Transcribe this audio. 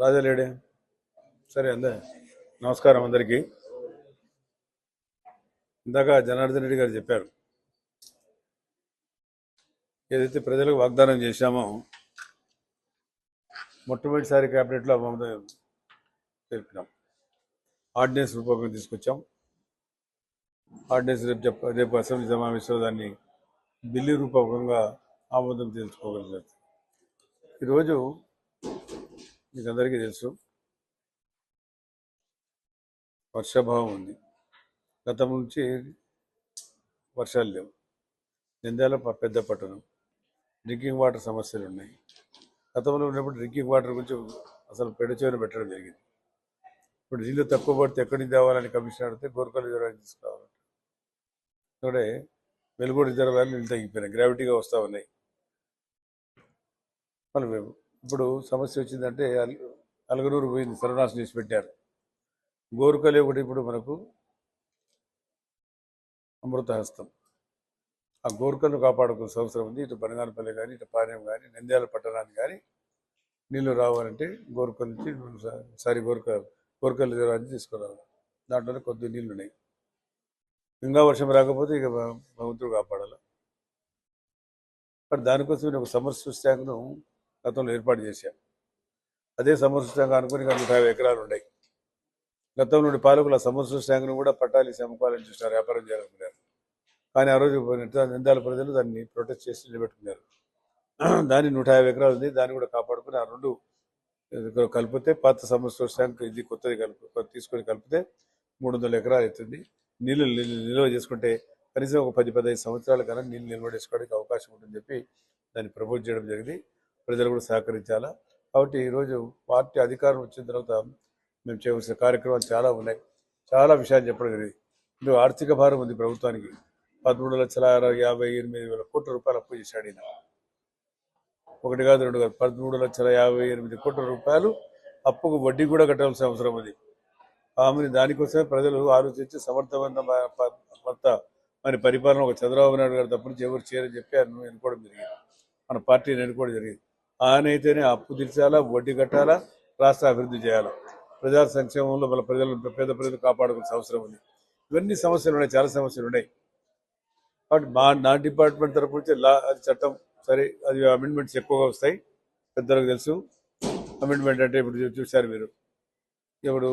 రాజాలేడే. సరే అందే నమస్కారం అందరికీ. ఇందాక జనార్దన్ రెడ్డి గారు చెప్పారు ఏదైతే ప్రజలకు వాగ్దానం చేశామో మొట్టమొదటిసారి క్యాబినెట్లో ఆమోదం తెలిపినాం ఆర్డినెన్స్ రూపకం తీసుకొచ్చాం. ఆర్డినెన్స్ రేపు చెప్ప రేపు అసెంబ్లీ సమావేశంలో దాన్ని బిల్లు రూపకంగా ఆమోదం తెలుసుకోగలిగారు ఈరోజు మీకు అందరికీ తెలుసు. వర్షాభావం ఉంది. గతం నుంచి వర్షాలు లేవు. నింద్యాల పెద్ద పట్టణం. డ్రింకింగ్ వాటర్ సమస్యలు ఉన్నాయి గతంలో ఉన్నప్పుడు డ్రింకింగ్ వాటర్ గురించి అసలు పెడచేరు పెట్టడం జరిగింది. ఇప్పుడు నీళ్ళు తక్కువ పడితే ఎక్కడి నుంచి తేవాలని కమిషన్ అడిగితే గోర్కల్ రిజర్వాయర్ తీసుకురావాలి ఇక్కడే వెలుగుడు రిజర్వాయర్లు నీళ్ళు తగ్గిపోయినాయి. గ్రావిటీగా వస్తూ ఉన్నాయి. మళ్ళీ మేము ఇప్పుడు సమస్య వచ్చిందంటే అల్- అలగనూరు పోయింది సర్వనాశనం చేసి పెట్టారు. గోరుకలే ఒకటి ఇప్పుడు మనకు అమృతహస్తం. ఆ గోరుకలను కాపాడుకోవాల్సిన అవసరం ఉంది. ఇటు బనగానపల్లి కానీ ఇటు పానెం కానీ నంద్యాల పట్టణానికి కానీ నీళ్ళు రావాలంటే గోరుకల్ నుంచి సారీ గోరుక గోరుకల్ నుంచి తీసుకురావాలి. దాంట్లోనే కొద్ది నీళ్ళు ఉన్నాయి ఇంకా వర్షం రాకపోతే ఇక భగవంతుడు కాపాడాలి? మరి దానికోసం నేను ఒక సమర్ ట్యాంక్ను గతంలో ఏర్పాటు చేశారు అదే సమర్ ట్యాంక్ అనుకుని నూట యాభై ఎకరాలు ఉన్నాయి. గతం నుండి పాలకుల సమస్య ట్యాంక్ను కూడా పట్టాలి అమ్ముకోవాలని చూసినారు వ్యాపారం చేయాలనుకున్నారు. కానీ ఆ రోజు నిందాల ప్రజలు దాన్ని ప్రొటెస్ట్ చేసి నిలబెట్టుకున్నారు. దాని నూట యాభై ఎకరాలు ఉంది దాన్ని కూడా కాపాడుకుని ఆ రెండు కలిపితే పాత సంవత్సర ట్యాంక్ ఇది కొత్తది కలుపు తీసుకొని కలిపితే మూడు వందల ఎకరాలు అవుతుంది. నీళ్ళు నిల్వ చేసుకుంటే కనీసం ఒక పది పదహైదు సంవత్సరాల కన్నా నీళ్ళు నిల్వ చేసుకోవడానికి అవకాశం ఉంటుందని చెప్పి దాన్ని ప్రపోజ్ చేయడం జరిగింది. ప్రజలు కూడా సహకరించాలా? కాబట్టి ఈరోజు పార్టీ అధికారం వచ్చిన తర్వాత మేము చేయవలసిన కార్యక్రమాలు చాలా ఉన్నాయి. చాలా విషయాలు చెప్పడం జరిగింది. ఇప్పుడు ఆర్థిక భారం ఉంది ప్రభుత్వానికి. పదమూడు లక్షల అరవై యాభై ఎనిమిది వేల కోట్ల రూపాయలు అప్పు చేశాడు ఈయన. ఒకటి కాదు రెండు కాదు పదమూడు లక్షల యాభై ఎనిమిది కోట్ల రూపాయలు అప్పుకు వడ్డీ కూడా కట్టాల్సిన అవసరం ఉంది. ఆమెను దానికోసమే ప్రజలు ఆలోచించి సమర్థవంత మరి పరిపాలన ఒక చంద్రబాబు నాయుడు గారు తప్ప నుంచి ఎవరు చేయరని చెప్పి ఆయన ఎన్నుకోవడం జరిగింది. మన పార్టీని ఎన్నుకోవడం జరిగింది. ఆయన అయితేనే అప్పు తీర్చాలా వడ్డీ కట్టాలా రాష్ట్ర అభివృద్ధి చేయాలా. ప్రజా సంక్షేమంలో మన ప్రజలను పేద ప్రజలు కాపాడుకోవాల్సిన అవసరం ఉంది. ఇవన్నీ సమస్యలు ఉన్నాయి చాలా సమస్యలు ఉన్నాయి. కాబట్టి మా నా డిపార్ట్మెంట్ తరపు నుంచి లా అది చట్టం సరే అది అమెండ్మెంట్స్ ఎక్కువగా వస్తాయి. పెద్దలకు తెలుసు. అమెండ్మెంట్ అంటే ఇప్పుడు చూశారు మీరు. ఇప్పుడు